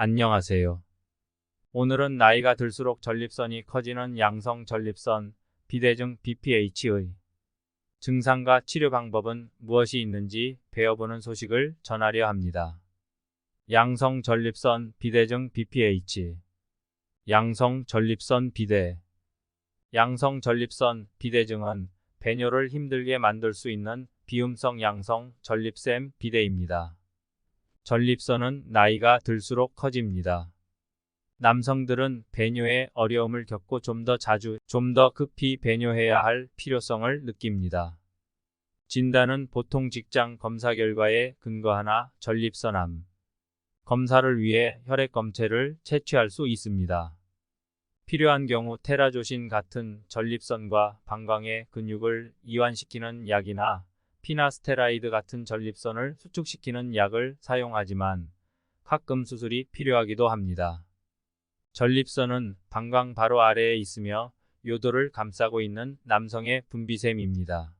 안녕하세요. 오늘은 나이가 들수록 전립선이 커지는 양성 전립선 비대증 BPH의 증상과 치료 방법은 무엇이 있는지 배워보는 소식을 전하려 합니다. 양성 전립선 비대증 BPH 양성 전립선 비대 양성 전립선 비대증은 배뇨를 힘들게 만들 수 있는 비음성 양성 전립샘 비대입니다. 전립선은 나이가 들수록 커집니다. 남성들은 배뇨에 어려움을 겪고 좀 더 자주, 좀 더 급히 배뇨해야 할 필요성을 느낍니다. 진단은 보통 직장 검사 결과에 근거하나 전립선암 검사를 위해 혈액 검체를 채취할 수 있습니다. 필요한 경우 테라조신 같은 전립선과 방광의 근육을 이완시키는 약이나 피나스테라이드 같은 전립선을 수축시키는 약을 사용하지만 가끔 수술이 필요하기도 합니다. 전립선은 방광 바로 아래에 있으며 요도를 감싸고 있는 남성의 분비샘입니다.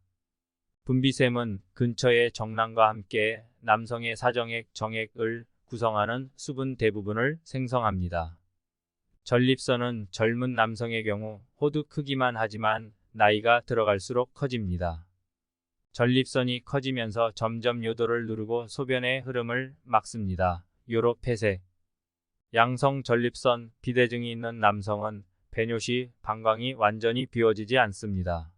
분비샘은 근처의 정랑과 함께 남성의 사정액, 정액을 구성하는 수분 대부분을 생성합니다. 전립선은 젊은 남성의 경우 호두 크기만 하지만 나이가 들어갈수록 커집니다. 전립선이 커지면서 점점 요도를 누르고 소변의 흐름을 막습니다. 요로 폐쇄. 양성 전립선 비대증이 있는 남성은 배뇨 시 방광이 완전히 비워지지 않습니다.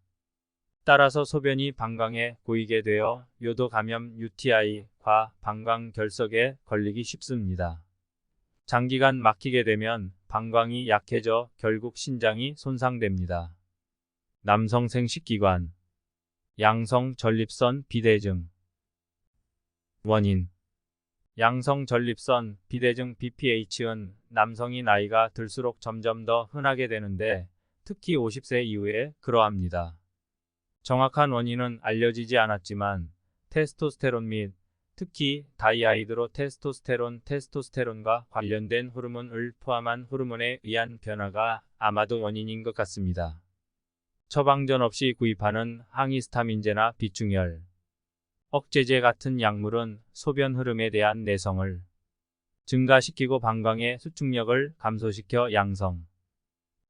따라서 소변이 방광에 고이게 되어 요도 감염 UTI과 방광 결석에 걸리기 쉽습니다. 장기간 막히게 되면 방광이 약해져 결국 신장이 손상됩니다. 남성 생식기관 양성 전립선 비대증 원인 양성 전립선 비대증 BPH은 남성이 나이가 들수록 점점 더 흔하게 되는데 특히 50세 이후에 그러합니다. 정확한 원인은 알려지지 않았지만 테스토스테론 및 특히 다이아이드로 테스토스테론, 테스토스테론과 관련된 호르몬을 포함한 호르몬에 의한 변화가 아마도 원인인 것 같습니다. 처방전 없이 구입하는 항히스타민제나 비충혈, 억제제 같은 약물은 소변 흐름에 대한 내성을 증가시키고 방광의 수축력을 감소시켜 양성,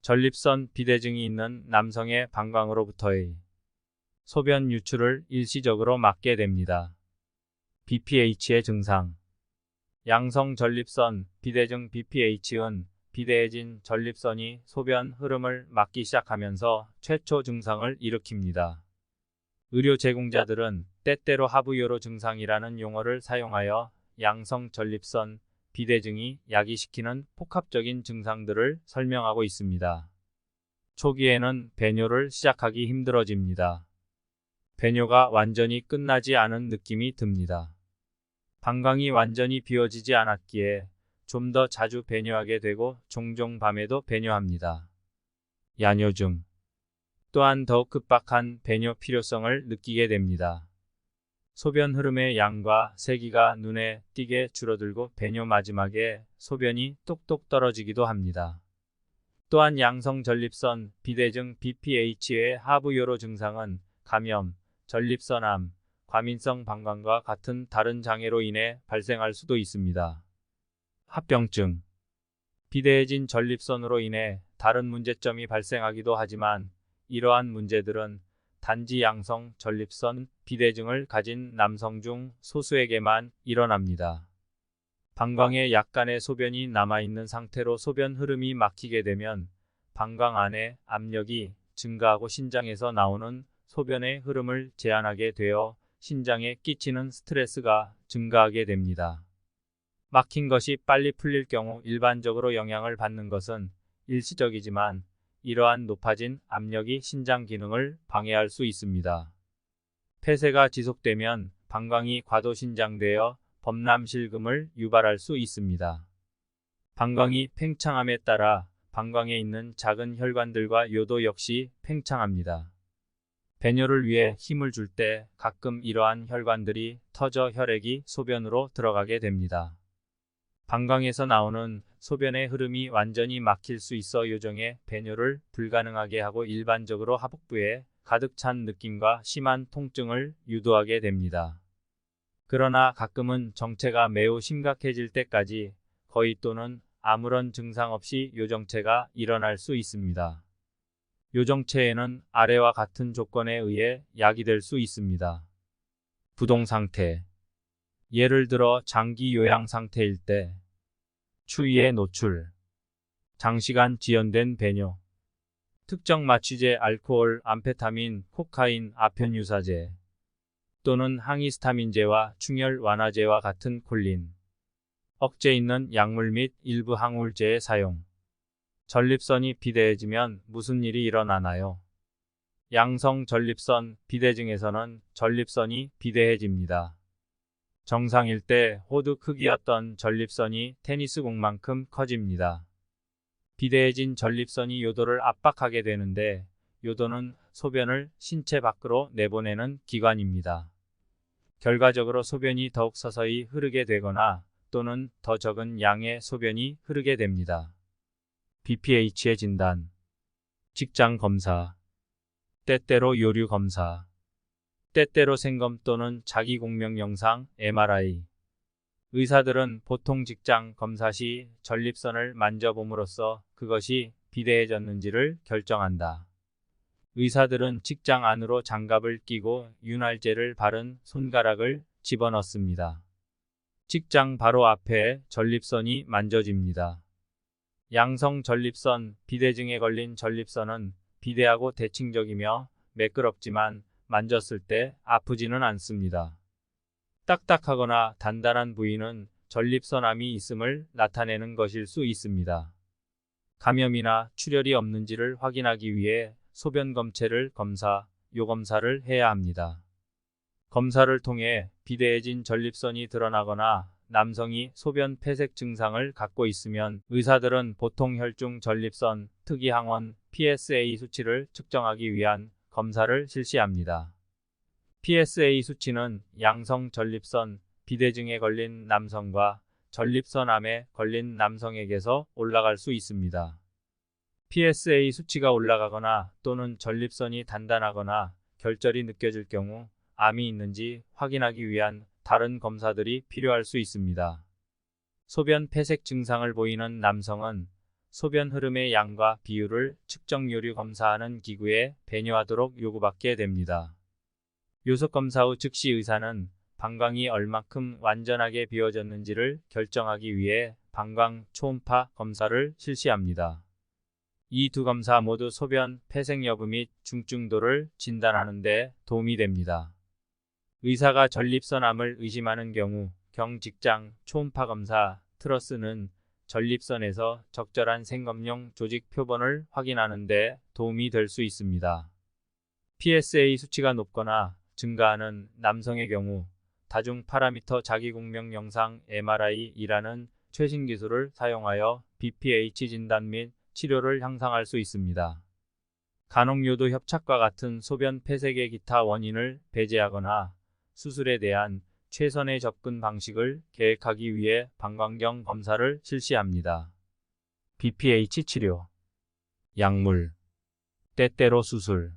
전립선 비대증이 있는 남성의 방광으로부터의 소변 유출을 일시적으로 막게 됩니다. BPH의 증상 양성 전립선 비대증 BPH은 비대해진 전립선이 소변 흐름을 막기 시작하면서 최초 증상을 일으킵니다. 의료 제공자들은 때때로 하부요로 증상이라는 용어를 사용하여 양성 전립선 비대증이 야기시키는 복합적인 증상들을 설명하고 있습니다. 초기에는 배뇨를 시작하기 힘들어집니다. 배뇨가 완전히 끝나지 않은 느낌이 듭니다. 방광이 완전히 비워지지 않았기에 좀 더 자주 배뇨하게 되고 종종 밤에도 배뇨합니다. 야뇨증 또한 더욱 급박한 배뇨 필요성을 느끼게 됩니다. 소변 흐름의 양과 세기가 눈에 띄게 줄어들고 배뇨 마지막에 소변이 똑똑 떨어지기도 합니다. 또한 양성 전립선 비대증 BPH의 하부요로 증상은 감염, 전립선암, 과민성 방광과 같은 다른 장애로 인해 발생할 수도 있습니다. 합병증 비대해진 전립선으로 인해 다른 문제점이 발생하기도 하지만 이러한 문제들은 단지 양성 전립선 비대증을 가진 남성 중 소수에게만 일어납니다. 방광에 약간의 소변이 남아있는 상태로 소변 흐름이 막히게 되면 방광 안에 압력이 증가하고 신장에서 나오는 소변의 흐름을 제한하게 되어 신장에 끼치는 스트레스가 증가하게 됩니다. 막힌 것이 빨리 풀릴 경우 일반적으로 영향을 받는 것은 일시적이지만 이러한 높아진 압력이 신장 기능을 방해할 수 있습니다. 폐쇄가 지속되면 방광이 과도 신장되어 범람실금을 유발할 수 있습니다. 방광이 팽창함에 따라 방광에 있는 작은 혈관들과 요도 역시 팽창합니다. 배뇨를 위해 힘을 줄 때 가끔 이러한 혈관들이 터져 혈액이 소변으로 들어가게 됩니다. 방광에서 나오는 소변의 흐름이 완전히 막힐 수 있어 요정의 배뇨를 불가능하게 하고 일반적으로 하복부에 가득 찬 느낌과 심한 통증을 유도하게 됩니다. 그러나 가끔은 정체가 매우 심각해질 때까지 거의 또는 아무런 증상 없이 요정체가 일어날 수 있습니다. 요정체에는 아래와 같은 조건에 의해 약이 될 수 있습니다. 부동 상태. 예를 들어 장기 요양 상태일 때, 추위에 노출, 장시간 지연된 배뇨, 특정 마취제, 알코올, 암페타민, 코카인, 아편 유사제 또는 항히스타민제와 충혈 완화제와 같은 콜린, 억제 있는 약물 및 일부 항우울제의 사용. 전립선이 비대해지면 무슨 일이 일어나나요? 양성 전립선 비대증에서는 전립선이 비대해집니다. 정상일 때 호두 크기였던 전립선이 테니스 공만큼 커집니다. 비대해진 전립선이 요도를 압박하게 되는데 요도는 소변을 신체 밖으로 내보내는 기관입니다. 결과적으로 소변이 더욱 서서히 흐르게 되거나 또는 더 적은 양의 소변이 흐르게 됩니다. BPH의 진단 직장 검사 때때로 요류 검사 때때로 생검 또는 자기 공명 영상 MRI 의사들은 보통 직장 검사 시 전립선을 만져봄으로써 그것이 비대해졌는지를 결정한다. 의사들은 직장 안으로 장갑을 끼고 윤활제를 바른 손가락을 집어넣습니다. 직장 바로 앞에 전립선이 만져집니다. 양성 전립선 비대증에 걸린 전립선은 비대하고 대칭적이며 매끄럽지만 만졌을 때 아프지는 않습니다. 딱딱하거나 단단한 부위는 전립선암이 있음을 나타내는 것일 수 있습니다. 감염이나 출혈이 없는지를 확인하기 위해 소변 검체를 검사, 요검사를 해야 합니다. 검사를 통해 비대해진 전립선이 드러나거나 남성이 소변 폐색 증상을 갖고 있으면 의사들은 보통 혈중 전립선 특이항원 PSA 수치를 측정하기 위한 검사를 실시합니다. PSA 수치는 양성 전립선 비대증에 걸린 남성과 전립선암에 걸린 남성에게서 올라갈 수 있습니다. PSA 수치가 올라가거나 또는 전립선이 단단하거나 결절이 느껴질 경우 암이 있는지 확인하기 위한 다른 검사들이 필요할 수 있습니다. 소변 폐색 증상을 보이는 남성은 소변 흐름의 양과 비율을 측정 요류 검사하는 기구에 배뇨하도록 요구받게 됩니다. 요속 검사 후 즉시 의사는 방광이 얼마큼 완전하게 비워졌는지를 결정하기 위해 방광 초음파 검사를 실시합니다. 이 두 검사 모두 소변 폐색 여부 및 중증도를 진단하는 데 도움이 됩니다. 의사가 전립선암을 의심하는 경우 경직장 초음파 검사 트러스는 전립선에서 적절한 생검용 조직 표본을 확인하는 데 도움이 될 수 있습니다. PSA 수치가 높거나 증가하는 남성의 경우 다중 파라미터 자기공명 영상 MRI이라는 최신 기술을 사용하여 BPH 진단 및 치료를 향상할 수 있습니다. 간혹요도 협착과 같은 소변 폐색의 기타 원인을 배제하거나 수술에 대한 최선의 접근 방식을 계획하기 위해 방광경 검사를 실시합니다. BPH 치료. 약물. 때때로 수술.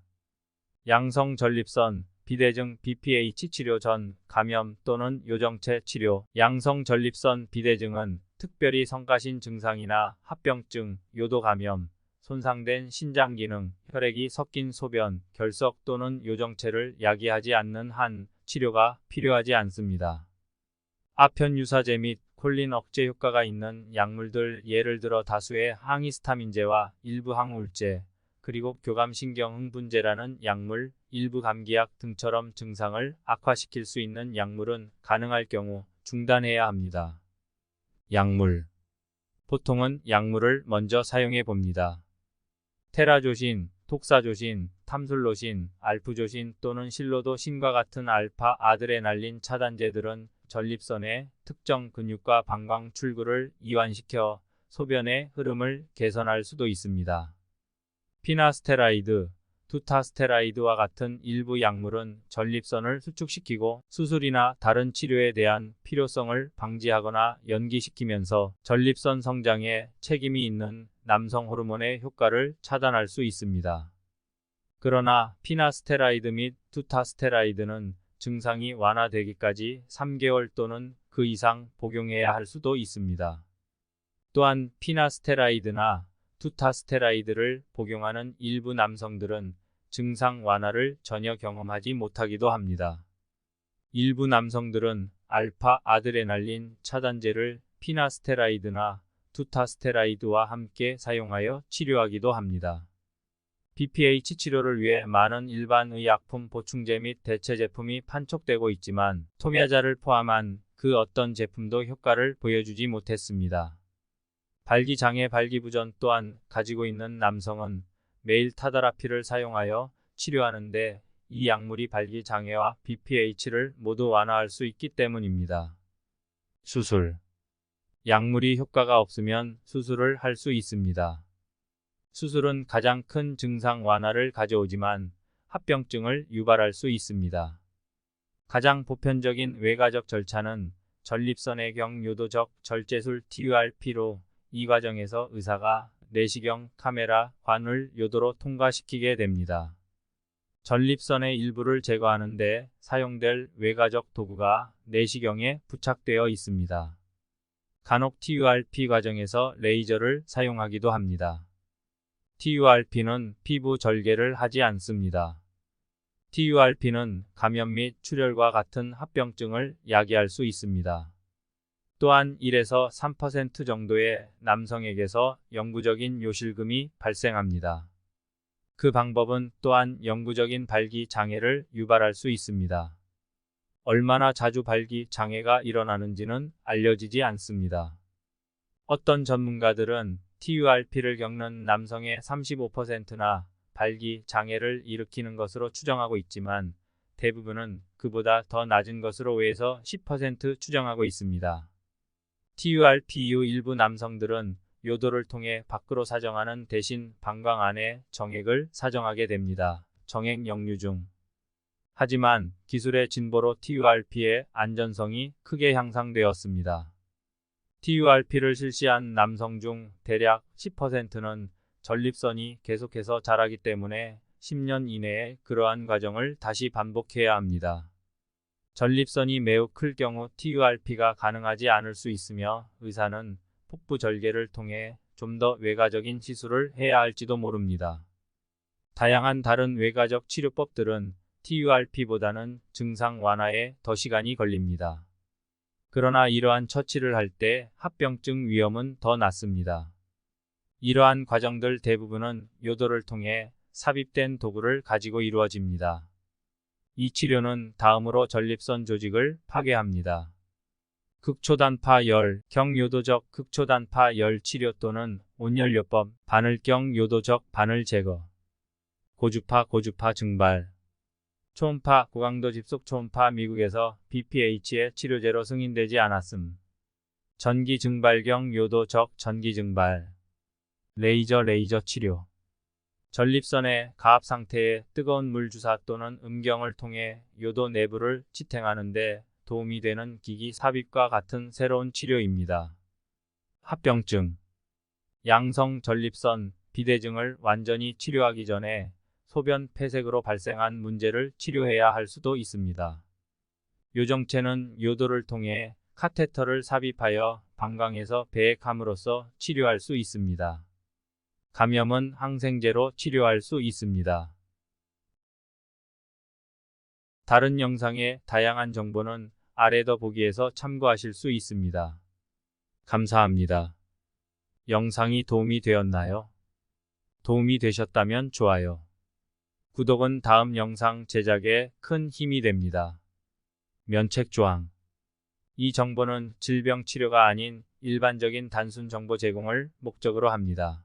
양성 전립선 비대증 BPH 치료 전 감염 또는 요정체 치료. 양성 전립선 비대증은 특별히 성가신 증상이나 합병증, 요도 감염, 손상된 신장 기능, 혈액이 섞인 소변, 결석 또는 요정체를 야기하지 않는 한 치료가 필요하지 않습니다. 아편 유사제 및 콜린 억제 효과가 있는 약물들 예를 들어 다수의 항히스타민제와 일부 항우울제, 그리고 교감신경 흥분제라는 약물, 일부 감기약 등처럼 증상을 악화시킬 수 있는 약물은 가능할 경우 중단해야 합니다. 약물 보통은 약물을 먼저 사용해 봅니다. 테라조신, 톡사조신, 탐술로신, 알프조신 또는 실로도신과 같은 알파 아드레날린 차단제들은 전립선의 특정 근육과 방광 출구를 이완시켜 소변의 흐름을 개선할 수도 있습니다. 피나스테라이드, 두타스테라이드와 같은 일부 약물은 전립선을 수축시키고 수술이나 다른 치료에 대한 필요성을 방지하거나 연기시키면서 전립선 성장에 책임이 있는 남성 호르몬의 효과를 차단할 수 있습니다. 그러나 피나스테라이드 및 두타스테라이드는 증상이 완화되기까지 3개월 또는 그 이상 복용해야 할 수도 있습니다. 또한 피나스테라이드나 두타스테라이드를 복용하는 일부 남성들은 증상 완화를 전혀 경험하지 못하기도 합니다. 일부 남성들은 알파 아드레날린 차단제를 피나스테라이드나 두타스테라이드와 함께 사용하여 치료하기도 합니다. BPH 치료를 위해 많은 일반 의약품 보충제 및 대체 제품이 판촉되고 있지만 토미아자를 포함한 그 어떤 제품도 효과를 보여주지 못했습니다. 발기장애 발기부전 또한 가지고 있는 남성은 매일 타다라피를 사용하여 치료하는데 이 약물이 발기장애와 BPH를 모두 완화할 수 있기 때문입니다. 수술 약물이 효과가 없으면 수술을 할 수 있습니다. 수술은 가장 큰 증상 완화를 가져오지만 합병증을 유발할 수 있습니다. 가장 보편적인 외과적 절차는 전립선의 경요도적 절제술 TURP로 이 과정에서 의사가 내시경, 카메라, 관을 요도로 통과시키게 됩니다. 전립선의 일부를 제거하는 데 사용될 외과적 도구가 내시경에 부착되어 있습니다. 간혹 TURP 과정에서 레이저를 사용하기도 합니다. TURP는 피부 절개를 하지 않습니다. TURP는 감염 및 출혈과 같은 합병증을 야기할 수 있습니다. 또한 1에서 3% 정도의 남성에게서 영구적인 요실금이 발생합니다. 그 방법은 또한 영구적인 발기 장애를 유발할 수 있습니다. 얼마나 자주 발기 장애가 일어나는지는 알려지지 않습니다. 어떤 전문가들은 TURP를 겪는 남성의 35%나 발기 장애를 일으키는 것으로 추정하고 있지만 대부분은 그보다 더 낮은 것으로 외에서 10% 추정하고 있습니다. TURP 이후 일부 남성들은 요도를 통해 밖으로 사정하는 대신 방광 안에 정액을 사정하게 됩니다. 정액 역류 중. 하지만 기술의 진보로 TURP의 안전성이 크게 향상되었습니다. TURP를 실시한 남성 중 대략 10%는 전립선이 계속해서 자라기 때문에 10년 이내에 그러한 과정을 다시 반복해야 합니다. 전립선이 매우 클 경우 TURP가 가능하지 않을 수 있으며 의사는 폭부 절개를 통해 좀 더 외과적인 시술을 해야 할지도 모릅니다. 다양한 다른 외과적 치료법들은 TURP보다는 증상 완화에 더 시간이 걸립니다. 그러나 이러한 처치를 할 때 합병증 위험은 더 낮습니다. 이러한 과정들 대부분은 요도를 통해 삽입된 도구를 가지고 이루어집니다. 이 치료는 다음으로 전립선 조직을 파괴합니다. 극초단파 열, 경요도적 극초단파 열 치료 또는 온열요법, 바늘경 요도적 바늘 제거, 고주파 고주파 증발, 초음파 고강도 집속 초음파 미국에서 BPH의 치료제로 승인되지 않았음. 전기 증발경 요도적 전기 증발, 레이저 레이저 치료, 전립선의 가압 상태에 뜨거운 물 주사 또는 음경을 통해 요도 내부를 지탱하는 데 도움이 되는 기기 삽입과 같은 새로운 치료입니다. 합병증 양성 전립선 비대증을 완전히 치료하기 전에 소변 폐색으로 발생한 문제를 치료해야 할 수도 있습니다. 요정체는 요도를 통해 카테터를 삽입하여 방광에서 배액함으로써 치료할 수 있습니다. 감염은 항생제로 치료할 수 있습니다. 다른 영상의 다양한 정보는 아래 더보기에서 참고하실 수 있습니다. 감사합니다. 영상이 도움이 되었나요? 도움이 되셨다면 좋아요. 구독은 다음 영상 제작에 큰 힘이 됩니다. 면책 조항 이 정보는 질병 치료가 아닌 일반적인 단순 정보 제공을 목적으로 합니다.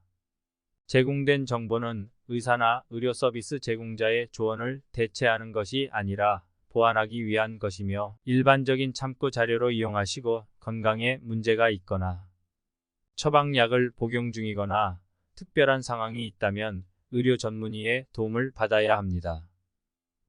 제공된 정보는 의사나 의료 서비스 제공자의 조언을 대체하는 것이 아니라 보완하기 위한 것이며 일반적인 참고 자료로 이용하시고 건강에 문제가 있거나 처방약을 복용 중이거나 특별한 상황이 있다면 의료 전문의의 도움을 받아야 합니다.